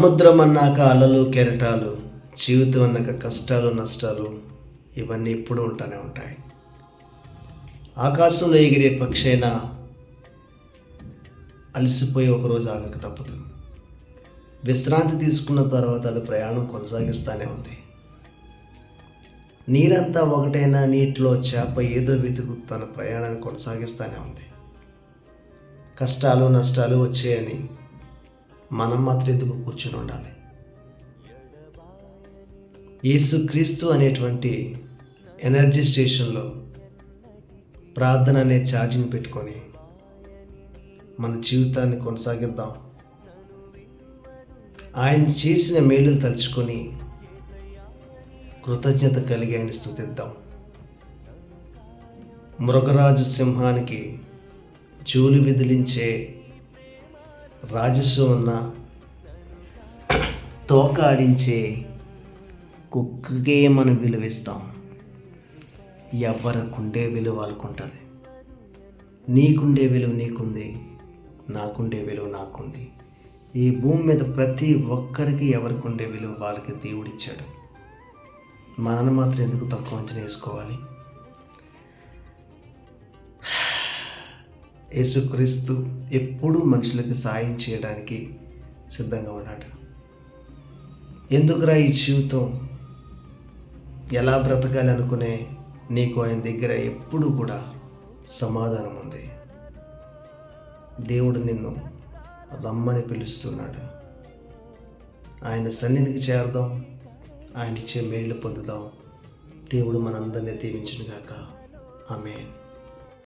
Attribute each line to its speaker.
Speaker 1: సముద్రం అన్నాక అలలు కెరటాలు జీవితం అన్నాక కష్టాలు నష్టాలు ఇవన్నీ ఎప్పుడూ ఉంటానే ఉంటాయి. ఆకాశంలో ఎగిరే పక్షి అయినా అలసిపోయి ఒకరోజు ఆగక తప్పదు. విశ్రాంతి తీసుకున్న తర్వాత అది ప్రయాణం కొనసాగిస్తూనే ఉంది. నీరంతా ఒకటైనా నీటిలో చేప ఏదో వెతుకు తన ప్రయాణాన్ని కొనసాగిస్తూనే ఉంది. కష్టాలు నష్టాలు వచ్చాయని మనం మాత్రం ఎందుకు కూర్చుని ఉండాలి? యేసుక్రీస్తు అనేటువంటి ఎనర్జీ స్టేషన్లో ప్రార్థన అనే ఛార్జింగ్ పెట్టుకొని మన జీవితాన్ని కొనసాగిద్దాం. ఆయన చేసిన మేలులు తలుచుకొని కృతజ్ఞత కలిగి ఆయన స్థుతిద్దాం మృగరాజు సింహానికి జూలు విదిలించే రాజస్సు ఉన్న తోక ఆడించే కుక్కకే మనం విలువిస్తాం. ఎవరికుండే విలువ వాళ్ళకుంటుంది. నీకుండే విలువ నీకుంది నాకుండే విలువ నాకుంది. ఈ భూమి మీద ప్రతి ఒక్కరికి ఎవరికి ఉండే విలువ వాళ్ళకి దేవుడిచ్చాడు. మనల్ని మాత్రం ఎందుకు తక్కువ అంచనా వేసుకోవాలి? యేసుక్రీస్తు ఎప్పుడూ మనుషులకు సాయం చేయడానికి సిద్ధంగా ఉన్నాడు. ఎందుకురా ఈ జీవితం? ఎలా బ్రతకాలి అనుకునే నీకు ఆయన దగ్గర ఎప్పుడు కూడా సమాధానం ఉంది. దేవుడు నిన్ను రమ్మని పిలుస్తున్నాడు. ఆయన సన్నిధికి చేరదాం. ఆయన ఇచ్చే మేలు పొందుదాం. దేవుడు మనందరినీ దీవించునుగాక. ఆమె